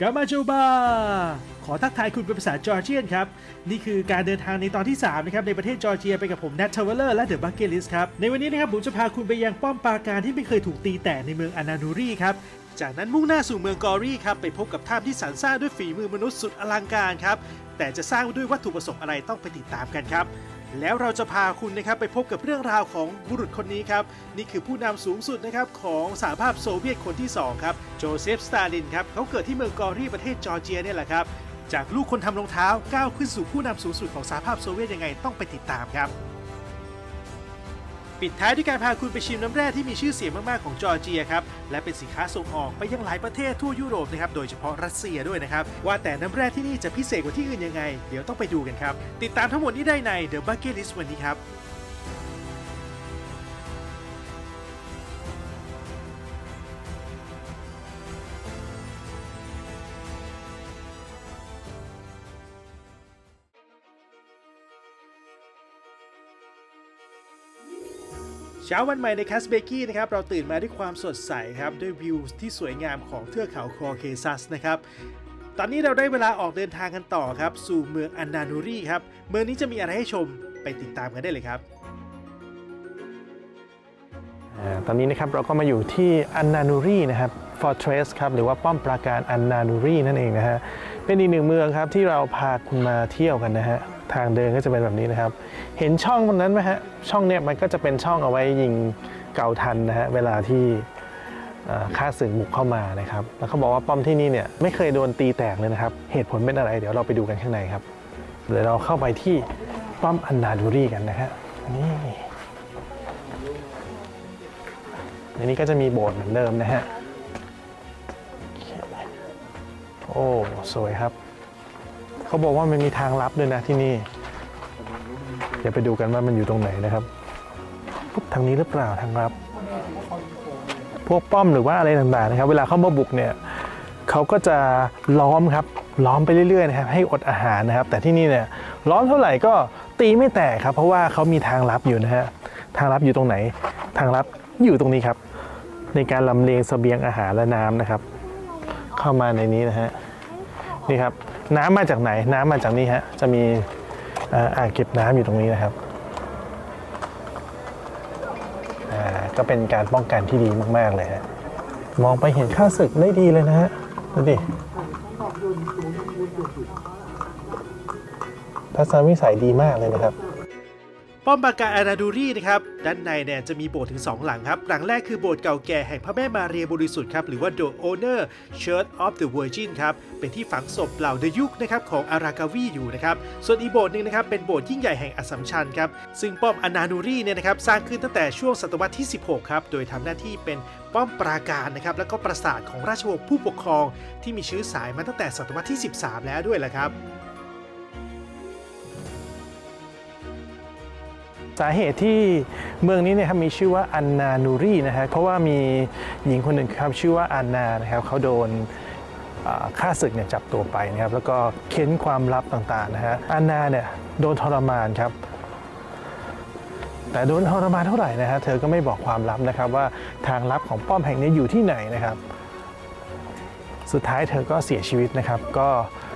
กามาโจบา ขอทักทายคุณเป็นภาษาจอร์เจียนครับ นี่คือการเดินทางในตอนที่ 3 นะครับ ในประเทศจอร์เจียไปกับผม Nat Traveler และ The Bucket List ครับ ในวันนี้นะครับ ผมจะพาคุณไปยังป้อมปราการที่ไม่เคยถูกตีแตกในเมืองอานานูรีครับ จากนั้นมุ่งหน้าสู่เมืองกอรี่ครับ ไปพบกับถ้ำที่สรรสร้างด้วยฝีมือมนุษย์สุดอลังการครับ แต่จะสร้างด้วยวัตถุประสงค์อะไรต้องไปติดตามกันครับ แล้วเราจะพาคุณนะครับไปพบกับเรื่องราวของบุรุษคนนี้ครับ นี่คือผู้นำสูงสุดนะครับของสหภาพโซเวียตคนที่ 2 ครับ โจเซฟ สตาลินครับเขาเกิดที่เมืองกอรีประเทศจอร์เจียเนี่ยแหละครับ จากลูกคนทำรองเท้าก้าวขึ้นสู่ผู้นำสูงสุดของสหภาพโซเวียตยังไงต้องไปติดตามครับ ปิดท้ายด้วยการพาคุณไปชิมน้ำแร่ที่มีชื่อเสียงมาก ๆ ของจอร์เจียครับ และเป็นสินค้าส่งออกไปยังหลายประเทศทั่วยุโรปนะครับ โดยเฉพาะรัสเซียด้วยนะครับ ว่าแต่น้ำแร่ที่นี่จะพิเศษกว่าที่อื่นยังไง เดี๋ยวต้องไปดูกันครับ ติดตามทั้งหมดนี้ได้ใน The Bucket List วันนี้ครับ เช้าวันใหม่ในแคสเบกี้นะครับเราตื่นมาด้วยความสดใสครับด้วยวิวที่สวยงามของเทือกเขาคอเคซัสนะครับตอนนี้เราได้เวลาออกเดินทางกันต่อครับ สู่เมืองอันนานูรีครับ เมืองนี้จะมีอะไรให้ชมไปติดตามกันได้เลยครับตอนนี้นะครับเราก็มาอยู่ที่อันนานูรีนะครับ Fortress ครับหรือว่าป้อมปราการอันนานูรีนั่นเองนะฮะเป็นอีกหนึ่งเมืองครับที่เราพาคุณมาเที่ยวกันนะฮะ ทางเดินก็จะเป็นแบบนี้นะครับ เห็นช่องตรงนั้นไหมฮะ ช่องเนี้ยมันก็จะเป็นช่องเอาไว้ยิงเก่าทันนะฮะ เวลาที่เอ่าศึกบุกเข้ามานะครับ แล้วเขาบอกว่าป้อมที่นี่เนี่ยไม่เคยโดนตีแตกเลยนะครับ เหตุผลเป็นอะไร เดี๋ยวเราไปดูกันข้างในครับ เดี๋ยวเราเข้าไปที่ป้อมอันนานูรีกันนะฮะ นี่ในนี้ก็จะมีโบสถ์เหมือนเดิมนะฮะ โอ้ สวยครับ เขาบอกว่ามันมีทางลับด้วยนะที่นี่ เดี๋ยวไปดูกันว่ามันอยู่ตรงไหนนะครับปุ๊บทางนี้หรือเปล่าทางลับ พวกป้อมหรือว่าอะไรต่างๆนะครับ เวลาเข้ามาบุกเนี่ยเขาก็จะล้อมครับ ล้อมไปเรื่อยๆนะครับ ให้อดอาหารนะครับ แต่ที่นี่เนี่ยล้อมเท่าไหร่ก็ตีไม่แตกครับ เพราะว่าเขามีทางลับอยู่นะฮะทางลับอยู่ตรงไหน ทางลับอยู่ตรงนี้ครับ ในการลำเลียงเสบียงอาหารและน้ำนะครับ เข้ามาในนี้นะฮะนี่ครับ น้ำมาจากไหน น้ำมาจากนี่ฮะ จะมีอ่างเก็บน้ำอยู่ตรงนี้นะครับอ่าก็เป็นการป้องกันที่ดีมาก ๆ เลยฮะ มองไปเห็นข้าศึกได้ดีเลยนะฮะ ดูดิทัศนวิสัยดีมากเลยนะครับ ป้อมปราการอาราดูรีนะครับด้านในเนี่ยจะมีโบสถ์ถึง 2 หลังครับ หลังแรกคือโบสถ์เก่าแก่แห่งพระแม่มาเรียบริสุทธิ์ครับ หรือว่า The Honor Church of the Virgin ครับ เป็นที่ฝังศพเหล่าเดยุคนะครับของอารากาวีอยู่นะครับ ส่วนอีโบสถ์หนึ่งนะครับเป็นโบสถ์ยิ่งใหญ่แห่งอสัมชัญครับ ซึ่งป้อมอานานูรีเนี่ยนะครับสร้างขึ้นตั้งแต่ช่วงศตวรรษที่ 16 ครับ โดยทำหน้าที่เป็นป้อมปราการนะครับแล้วก็ปราสาทของราชวงศ์ผู้ปกครอง ที่มีชื้อสายมาตั้งแต่ศตวรรษที่ 13 แล้วด้วยแหละครับ สาเหตุที่เมืองนี้เนี่ยครับมีชื่อว่าอันนานูรีนะฮะเพราะว่ามีหญิงคนหนึ่งครับชื่อว่าอันนานะครับเขาโดนฆ่าศึกเนี่ยจับตัวไปนะครับแล้วก็เค้นความลับต่างๆนะฮะอันนาเนี่ยโดนทรมานครับ แต่โดนทรมานเท่าไหร่นะฮะเธอก็ไม่บอกความลับนะครับว่าทางลับของป้อมแห่งนี้อยู่ที่ไหนนะครับ สุดท้ายเธอก็เสียชีวิตนะครับ ก็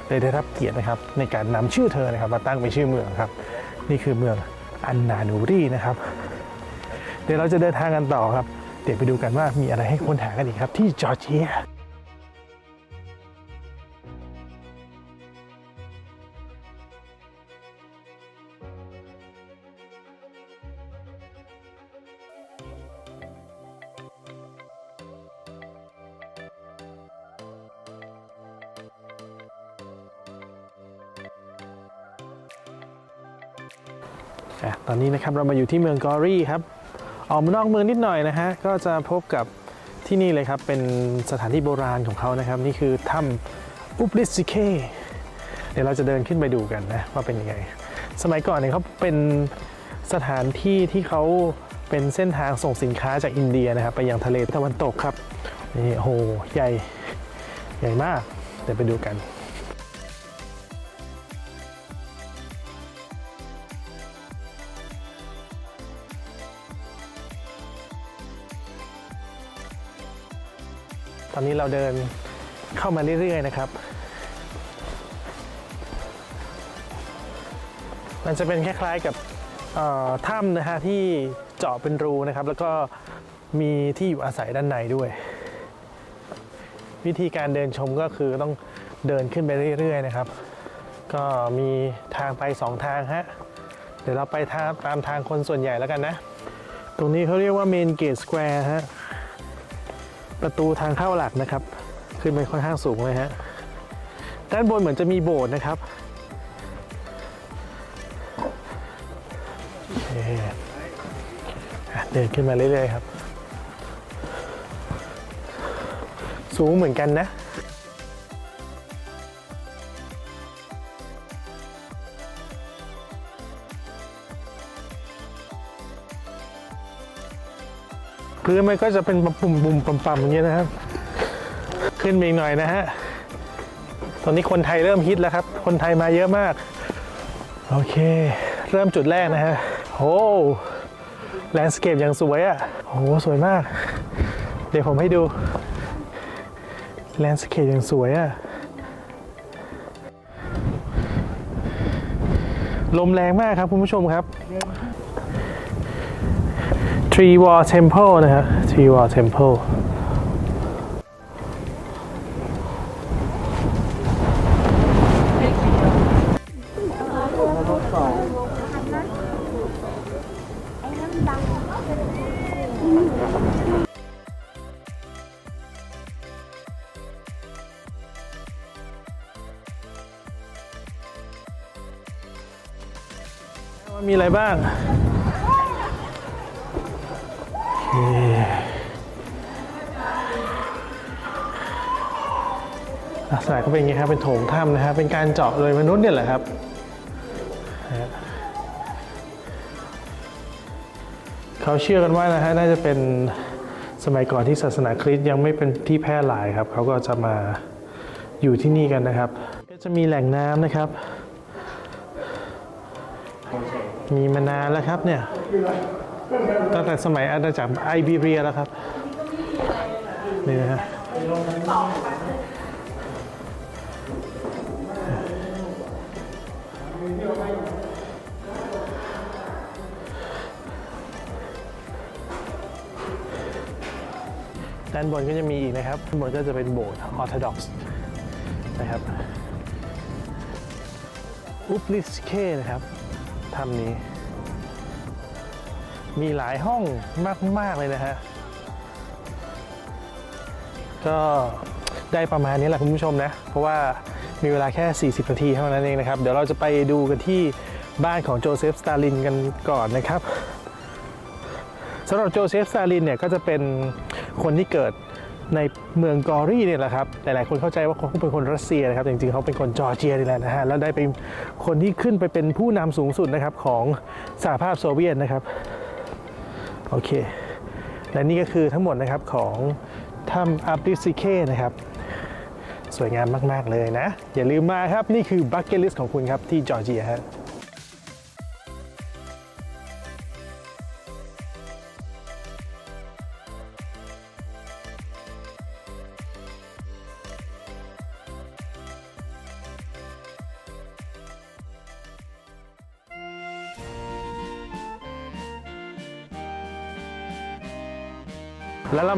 เลยได้รับเกียรตินะครับในการนำชื่อเธอนะครับมาตั้งเป็นชื่อเมืองครับ นี่คือเมือง อันนานูรีนะครับ เดี๋ยวเราจะเดินทางกันต่อครับ เดี๋ยวไปดูกันว่ามีอะไรให้ค้นหากันอีกครับที่จอร์เจีย อะตอนนี้นะครับเรามาอยู่ที่เมืองกอรี่ครับ ออกมานอกเมืองนิดหน่อยนะฮะก็จะพบกับที่นี่เลยครับ เป็นสถานที่โบราณของเขานะครับ นี่คือถ้ำอุปลิสิเคเดี๋ยวเราจะเดินขึ้นไปดูกันนะว่าเป็นยังไง สมัยก่อนเนี่ยเขาเป็นสถานที่ที่เขาเป็นเส้นทางส่งสินค้าจากอินเดียนะครับ ไปยังทะเลตะวันตกครับนี่โหใหญ่ใหญ่มากเดี๋ยวไปดูกัน อนนี้เราเดินเข้ามาเรื่อยๆนะครับ มันจะเป็นคล้ายๆกับถ้ำนะฮะที่เจาะเป็นรูนะครับ แล้วก็มีที่อยู่อาศัยด้านในด้วย วิธีการเดินชมก็คือต้องเดินขึ้นไปเรื่อยๆนะครับ ก็มีทางไปสองทางฮะเดี๋ยวเราไปาตามทางคนส่วนใหญ่แล้วกันนะ ตรงนี้เขาเรียกว่าเมนเกตสแควร์ฮะ ประตูทางเข้าหลักนะครับ ขึ้นไปค่อนข้างสูงเลยฮะด้านบนเหมือนจะมีโบสถ์นะครับเดินขึ้นมาเรื่อยๆครับ สูงเหมือนกันนะ พื้นมันก็จะเป็นปุ่มบุ่มๆปั่มๆอย่างเงี้ยนะครับ ขึ้นไปอีกหน่อยนะฮะตอนนี้คนไทยเริ่มฮิตแล้วครับ คนไทยมาเยอะมาก โอเค เริ่มจุดแรกนะฮะโอ้แลนด์สเคปอย่างสวยอะ่ะโอ้สวยมาก เดี๋ยวผมให้ดูแลนด์สเคปอย่างสวยอะ่ะลมแรงมากครับคุณผู้ชมครับ Tree Wall Temple นะครับ Tree Wall Temple ว่ามีอะไรบ้างโอเค ลักษณะก็เป็นอย่างนี้ครับ เป็นโถงถ้ำนะครับ เป็นการเจาะโดยมนุษย์เนี่ยแหละครับนะฮะเขาเชื่อกันว่านะฮะน่าจะเป็นสมัยก่อนที่ศาสนาคริสต์ยังไม่เป็นที่แพร่หลายครับ เขาก็จะมาอยู่ที่นี่กันนะครับ ก็จะมีแหล่งน้ำนะครับ มีมานานแล้วครับเนี่ย ตั้งแต่สมัยอาณาจักรไอบีเรียแล้วครับ นี่นะฮะด้านบนก็จะมีอีกนะครับด้านบนก็จะเป็นโบสถ์ออร์โธดอกซ์นะครับอุปลิสเคนะครับถ้ำนี้ มีหลายห้องมาก ๆ เลยนะฮะ ก็ได้ประมาณนี้แหละคุณผู้ชมนะ เพราะว่ามีเวลาแค่ 40 นาทีเท่านั้นเองนะครับ เดี๋ยวเราจะไปดูกันที่บ้านของโจเซฟสตาลินกันก่อนนะครับสำหรับโจเซฟสตาลินเนี่ยก็จะเป็นคนที่เกิดในเมืองกอรี่เนี่ยแหละครับ หลายๆคนเข้าใจว่าเขาเป็นคนรัสเซียนะครับแต่จริงๆ เขาเป็นคนจอร์เจียนี่แหละนะฮะ แล้วได้เป็นคนที่ขึ้นไปเป็นผู้นำสูงสุดนะครับของสหภาพโซเวียตนะครับ โอเค และนี่ก็คือทั้งหมดนะครับของถ้ำอาปิซิเคนะครับ สวยงามมาก ๆ เลยนะ อย่าลืมมาครับ นี่คือบักเก็ตลิสของคุณครับที่จอร์เจียฮะ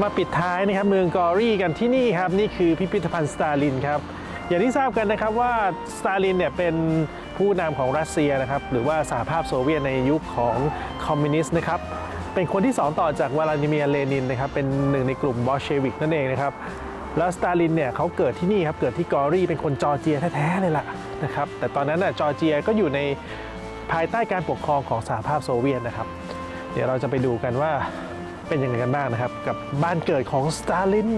มาปิดท้ายนะครับเมืองกอรี่กันที่นี่ครับนี่คือพิพิธภัณฑ์สตาลินครับอย่างที่ทราบกันนะครับว่าสตาลินเนี่ยเป็นผู้นำของรัสเซียนะครับหรือว่าสหภาพโซเวียตในยุคของคอมมิวนิสต์นะครับเป็นคนที่สองต่อจากวลาดิเมียร์เลนินนะครับเป็นหนึ่งในกลุ่มบอลเชวิกนั่นเองนะครับแล้วสตาลินเนี่ยเขาเกิดที่นี่ครับเกิดที่กอรี่เป็นคนจอร์เจียแท้ๆเลยล่ะนะครับแต่ตอนนั้นน่ะจอร์เจียก็อยู่ในภายใต้การปกครองของสหภาพโซเวียตนะครับ เดี๋ยวเราจะไปดูกันว่า เป็นยังไงกันบ้างนะครับ กับบ้านเกิดของสตาลิน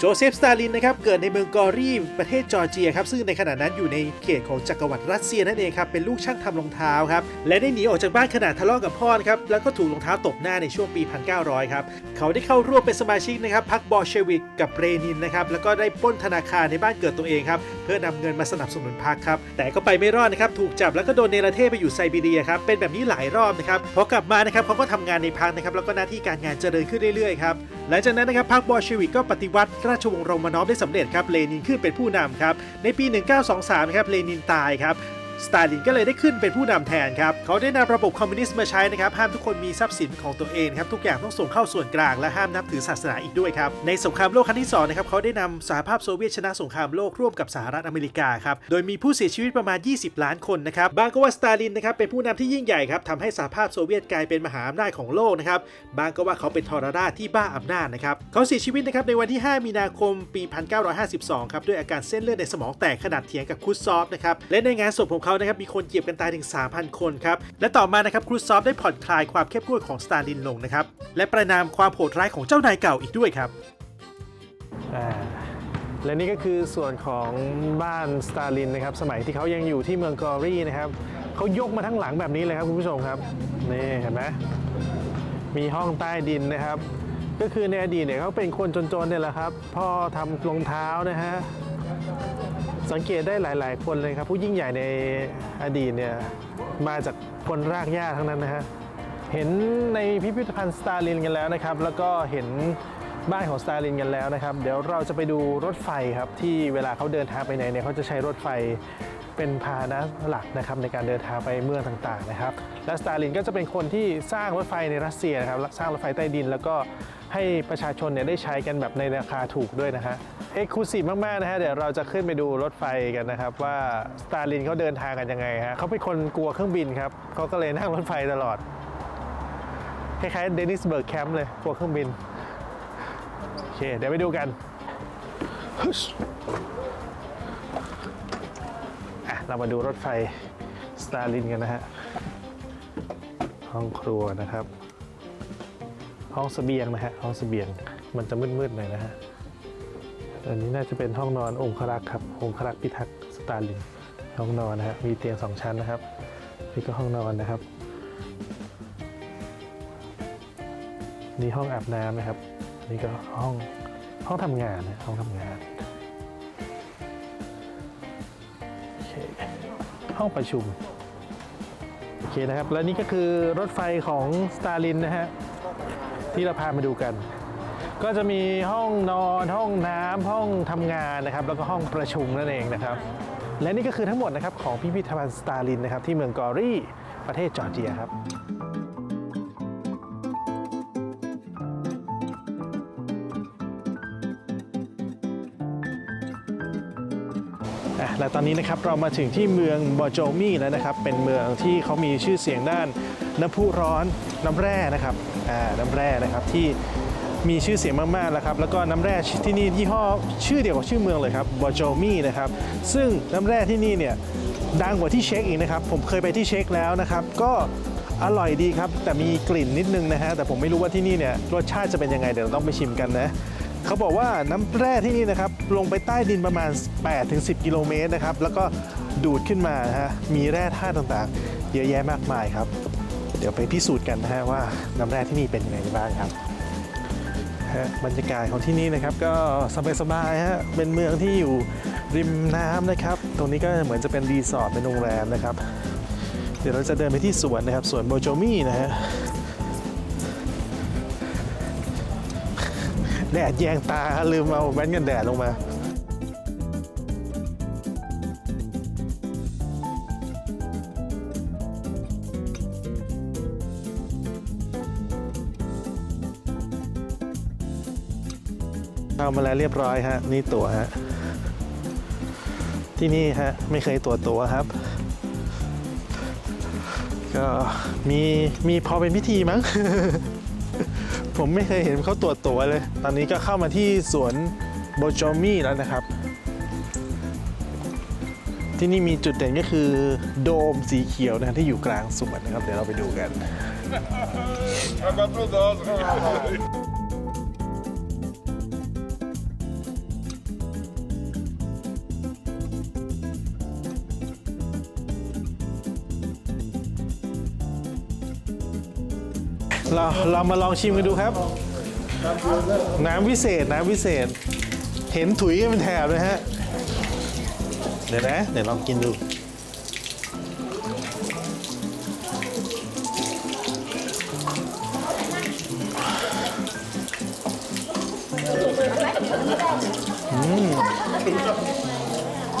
โจเซฟ สตาลินนะครับ เกิดในเมืองกอรีประเทศจอร์เจียครับ ซึ่งในขณะนั้นอยู่ในเขตของจักรวรรดิรัสเซียนั่นเองครับ เป็นลูกช่างทำรองเท้าครับ และได้หนีออกจากบ้านขณะทะเลาะกับพ่อนะครับ แล้วก็ถูกรองเท้าตบหน้าในช่วงปี 1900 ครับ เขาได้เข้าร่วมเป็นสมาชิกนะครับพรรคบอลเชวิกกับเรนินนะครับ แล้วก็ได้ปล้นธนาคารในบ้านเกิดตัวเองครับ เพื่อนำเงินมาสนับสนุนพรรคครับ แต่ก็ไปไม่รอดนะครับ ถูกจับแล้วก็โดนเนรเทศไปอยู่ไซบีเรียครับ เป็นแบบนี้หลายรอบนะครับ พอกลับมานะครับเขาก็ทำงานในพรรคนะครับ แล้วก็หน้าที่การงานเจริญขึ้นเรื่อยๆครับ หลังจากนั้นนะครับพรรคบอลเชวิกก็ปฏิวัติราชวงศ์โรมานอฟได้สำเร็จครับเลนินขึ้นเป็นผู้นำครับในปี 1923ครับเลนินตายครับ สตาลินก็เลยได้ขึ้นเป็นผู้นำแทนครับ เขาได้นำระบบคอมมิวนิสต์มาใช้นะครับ ห้ามทุกคนมีทรัพย์สินของตัวเองครับ ทุกอย่างต้องส่งเข้าส่วนกลาง และห้ามนับถือศาสนาอีกด้วยครับ ในสงครามโลกครั้งที่สองนะครับ เขาได้นำสหภาพโซเวียตชนะสงครามโลกร่วมกับสหรัฐอเมริกาครับ โดยมีผู้เสียชีวิตประมาณ 20 ล้านคนนะครับ บางก็ว่าสตาลินนะครับเป็นผู้นำที่ยิ่งใหญ่ครับทำให้สหภาพโซเวียตกลายเป็นมหาอำนาจของโลกนะครับ บางก็ว่าเขาเป็นทรราชที่บ้าอำนาจนะครับ เขาเสียชีวิตนะครับในวันที่ 5 มีนาคม ปี 1952 ครับ ด้วยอาการเส้นเลือดในสมองแตกขนาดเถียงกับครูซอฟนะครับ และในงานศพของเขานะครับมีคนเจ็บกันตายถึง 3,000 คนครับ และต่อมานะครับครูซอฟได้ผ่อนคลายความเข้มงวดของสตาลินลงนะครับ และประนามความโหดร้ายของเจ้านายเก่าอีกด้วยครับ อ่าและนี่ก็คือส่วนของบ้านสตาลินนะครับ สมัยที่เขายังอยู่ที่เมืองกอรี่นะครับเขายกมาทั้งหลังแบบนี้เลยครับคุณผู้ชมครับนี่เห็นไหมมีห้องใต้ดินนะครับ ก็คือในอดีตเนี่ยเขาเป็นคนจนๆเนี่ยแหละครับพ่อทำรองเท้านะฮะ สังเกตได้หลาย ๆ คนเลยครับ ผู้ยิ่งใหญ่ในอดีตเนี่ยมาจากคนรากหญ้าทั้งนั้นนะฮะเห็นในพิพิธภัณฑ์สตาลินกันแล้วนะครับ แล้วก็เห็น บ้านของสตาลินกันแล้วนะครับ เดี๋ยวเราจะไปดูรถไฟครับที่เวลาเขาเดินทางไปไหนเนี่ยเขาจะใช้รถไฟเป็นพาหนะหลักนะครับในการเดินทางไปเมืองต่างๆนะครับ และสตาลินก็จะเป็นคนที่สร้างรถไฟในรัสเซียนะครับสร้างรถไฟใต้ดิน แล้วก็ให้ประชาชนเนี่ยได้ใช้กันแบบในราคาถูกด้วยนะฮะเอ็กซ์คลูซีฟมากๆนะฮะเดี๋ยวเราจะขึ้นไปดูรถไฟกันนะครับ ว่าสตาลินเขาเดินทางกันยังไงฮะเขาเป็นคนกลัวเครื่องบินครับเขาก็เลยนั่งรถไฟตลอดคล้ายๆเดนิสเบิร์กแคมป์เลยพวเครื่องบิน เค เดี๋ยวไปดูกันฮึชอะเรามาดูรถไฟสตาร์ลินกันนะฮะ ห้องครัวนะครับ ห้องเสบียงนะฮะ ห้องเสบียง มันจะมืดๆหน่อยนะฮะ อันนี้น่าจะเป็นห้องนอนองครักษ์ครับ องครักษ์พิทักษ์สตาร์ลิน ห้องนอนนะฮะ มีเตียงสองชั้นนะครับ นี่ก็ห้องนอนนะครับ นี่ห้องอาบน้ำนะครับ นี่ก็ห้องห้องทำงานนะห้องทำงานโอเคห้องประชุมโอเคนะครับ และนี่ก็คือรถไฟของสตาลินนะฮะที่เราพามาดูกัน ก็จะมีห้องนอนห้องน้ำห้องทำงานนะครับ แล้วก็ห้องประชุมนั่นเองนะครับ และนี่ก็คือทั้งหมดนะครับของพิพิธภัณฑ์สตาลินนะครับที่เมืองกอรี่ประเทศจอร์เจียครับ และตอนนี้นะครับเรามาถึงที่เมืองบอโจมีแล้วนะครับ เป็นเมืองที่เขามีชื่อเสียงด้านน้ำพุร้อนน้ำแร่นะครับอ่าน้ำแร่นะครับที่มีชื่อเสียงมากๆแล้วครับ แล้วก็น้ำแร่ที่นี่ยี่ห้อชื่อเดียวกับชื่อเมืองเลยครับบอโจมีนะครับ ซึ่งน้ำแร่ที่นี่เนี่ยดังกว่าที่เช็คอีกนะครับ ผมเคยไปที่เช็คแล้วนะครับ ก็อร่อยดีครับ แต่มีกลิ่นนิดนึงนะฮะ แต่ผมไม่รู้ว่าที่นี่เนี่ยรสชาติจะเป็นยังไง เดี๋ยวเราต้องไปชิมกันนะ เขาบอกว่าน้ำแร่ที่นี่นะครับลงไปใต้ดินประมาณ 8-10 กิโลเมตรนะครับแล้วก็ดูดขึ้นมาฮะมีแร่ธาตุต่างๆ เยอะแยะมากมายครับ เดี๋ยวไปพิสูจน์กันนะฮะว่าน้ำแร่ที่นี่เป็นยังไงบ้างครับบรรยากาศของที่นี่นะครับก็สบายๆฮะเป็นเมืองที่อยู่ริมน้ำนะครับ ตรงนี้ก็เหมือนจะเป็นรีสอร์ทเป็นโรงแรมนะครับ เดี๋ยวเราจะเดินไปที่สวนนะครับสวนโบโจมี่นะฮะ แดดแยงตาลืมเอาแว่นกันแดดลงมาเอามาแล้วเรียบร้อยฮะ นี่ตั๋วฮะ ที่นี่ฮะ ไม่เคยตั๋วตั๋วครับ ก็มีมีพอเป็นพิธีมั้ง ผมไม่เคยเห็นเขาตรวจตัวเลย ตอนนี้ก็เข้ามาที่สวนโบจอมี่แล้วนะครับ ที่นี่มีจุดเด่นก็คือโดมสีเขียวนะที่อยู่กลางสวนนะครับ เดี๋ยวเราไปดูกัน เรามาลองชิมกันดูครับ น้ำวิเศษน้ำวิเศษ เห็นถุยกันเป็นแถบเลยฮะ เดี๋ยวนะ เดี๋ยวลองกินดูอม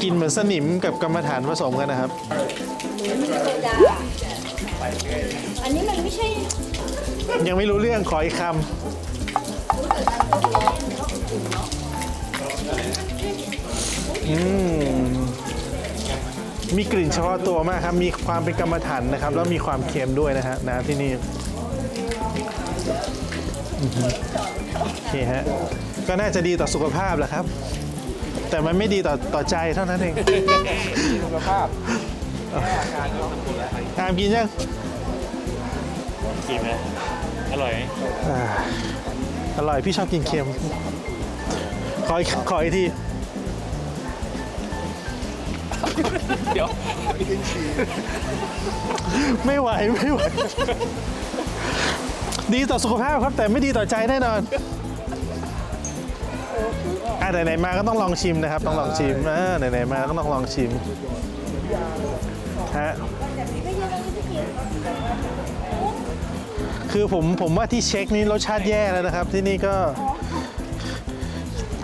กินเหมือนสนิมกับกรรมฐานผสมกันนะครับ อันนี้มันไม่ใช่ ยังไม่รู้เรื่องขออีกคำอืมมีกลิ่นเฉพาะตัวมากครับ มีความเป็นกรรมฐานนะครับ แล้วมีความเค็มด้วยนะฮะน้ำที่นี่อือหือโอเคฮะ ก็น่าจะดีต่อสุขภาพแหละครับ แต่มันไม่ดีต่อต่อใจเท่านั้นเองสุขภาพตามกินยังกินไหมอ ร่อยไหมอ่าอร่อยพี่ชอบกินเค็ม ขออีกขออีกที เดี๋ยวไม่ไหวไม่ไหว ดีต่อสุขภาพครับแต่ไม่ดีต่อใจแน่นอนอะไหนๆมาก็ต้องลองชิมนะครับ ต้องลองชิมอ่าไหนๆมาก็ต้องลองชิมฮะ คือผมผมว่าที่เช็คนี้รสชาติแย่แล้วนะครับ ที่นี่ก็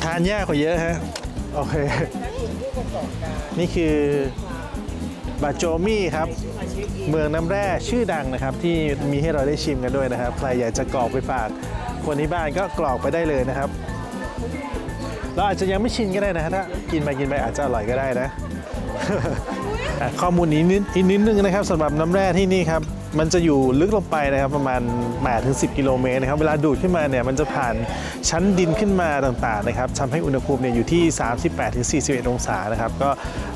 ทานยากกว่าเยอะฮะ โอเค นี่คือบาโจมี่ครับ เมืองน้ำแร่ชื่อดังนะครับ ที่มีให้เราได้ชิมกันด้วยนะครับ ใครอยากจะกรอกไปฝากคนที่บ้านก็กรอกไปได้เลยนะครับ เราอาจจะยังไม่ชินก็ได้นะฮะถ้ากินไปกินไปอาจจะอร่อยก็ได้นะ ข้อมูลนี้นิดอีกนิดนึงนะครับสำหรับน้ำแร่ที่นี่ครับ มันจะอยู่ลึกลงไปนะครับประมาณ8ถึง10 กิโลเมตรนะครับ เวลาดูดขึ้นมาเนี่ยมันจะผ่านชั้นดินขึ้นมาต่างๆนะครับทำให้อุณหภูมิเนี่ยอยู่ที่ 38ถึง41 องศานะครับ ก็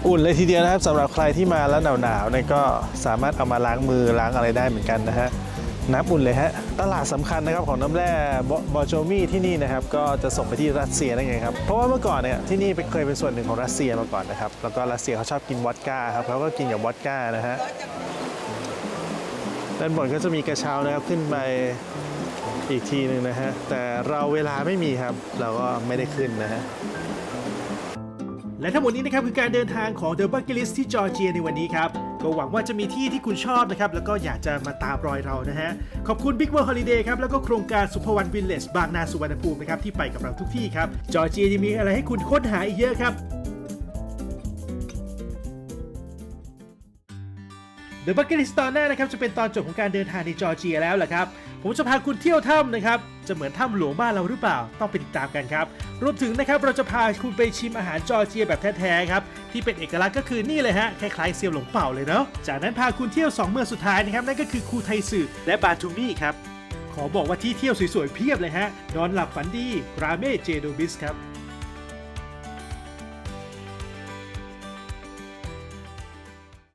อุ่นเลยทีเดียวนะครับสำหรับใครที่มาแล้วหนาวๆเนี่ยก็สามารถเอามาล้างมือล้างอะไรได้เหมือนกันนะฮะน้ำอุ่นเลยฮะ ตลาดสำคัญนะครับของน้ำแร่บอบอโจมีที่นี่นะครับ ก็จะส่งไปที่รัสเซียนั่นเองครับ เพราะว่าเมื่อก่อนเนี่ยที่นี่เป็นเคยเป็นส่วนหนึ่งของรัสเซียมาก่อนนะครับ แล้วก็รัสเซียเขาชอบกินวอดก้าครับเขาก็กินกับวอดก้านะฮะ ด้านบนก็จะมีกระเช้านะครับขึ้นไปอีกทีหนึ่งนะฮะ แต่เราเวลาไม่มีครับ เราก็ไม่ได้ขึ้นนะฮะและทั้งหมดนี้นะครับคือการเดินทางของ The Bucket List ที่จอร์เจียในวันนี้ครับ ก็หวังว่าจะมีที่ที่คุณชอบนะครับ แล้วก็อยากจะมาตามรอยเรานะฮะ ขอบคุณ Big World Holiday ครับ แล้วก็โครงการสุภวรรณวิลเลจบางนาสุวรรณภูมินะครับ ที่ไปกับเราทุกที่ครับ จอร์เจียยังมีอะไรให้คุณค้นหาอีกเยอะครับ เดอะบักเก็ตลิสตอนหน้านะครับจะเป็นตอนจบของการเดินทางในจอร์เจียแล้วแหละครับ ผมจะพาคุณเที่ยวถ้ำนะครับ จะเหมือนถ้ำหลวงบ้านเราหรือเปล่า ต้องไปติดตามกันครับ รวมถึงนะครับเราจะพาคุณไปชิมอาหารจอร์เจียแบบแท้ๆครับ ที่เป็นเอกลักษณ์ก็คือนี่เลยฮะ คล้ายๆเซียวหลงเป่าเลยเนาะ จากนั้นพาคุณเที่ยว 2 เมืองสุดท้ายนะครับนั่นก็คือคูไทสึและบาทูมี่ครับ ขอบอกว่าที่เที่ยวสวยๆเพียบเลยฮะ นอนหลับฝันดี ราเมเจโดบิสครับ